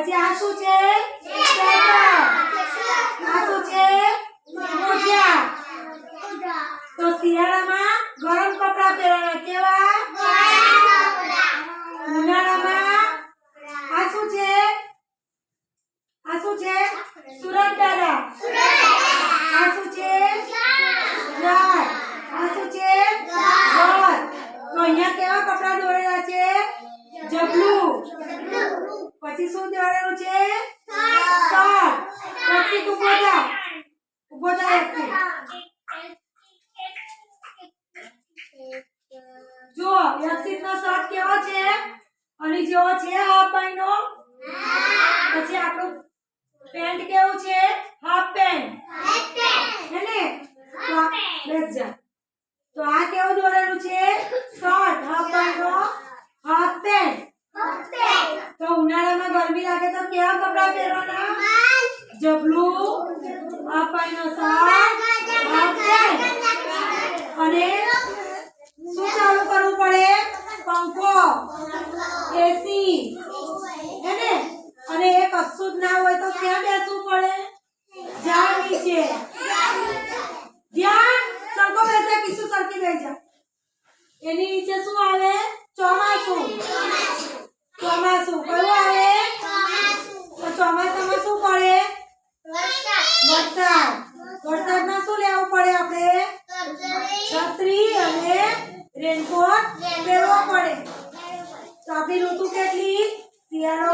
પછી આ શું છે આ યા ટીન શર્ટ કેવો છે અને જેવો છે આ પાйно હા પછી આપકો પેન્ટ કેવો છે હા પેન્ટ હા પેન્ટ ને તો આ કેવો દોરેલું છે શર્ટ હા બગો હા પેન્ટ હા પેન્ટ તો ઉનાળામાં ગરમી લાગે તો કેવા કપડા પહેરવાના જબલું આ પાйно શર્ટ અને એની નીચે શું આવે ચોમાસું ચોમાસું કયું આવે તો ચોમાસામાં શું પડે વરસાદ વરસાદમાં શું લેવું પડે આપણે છત્રી અને રેનકોટ પહેરવો પડે તો આપણી ઋતુ કેટલી શિયાળો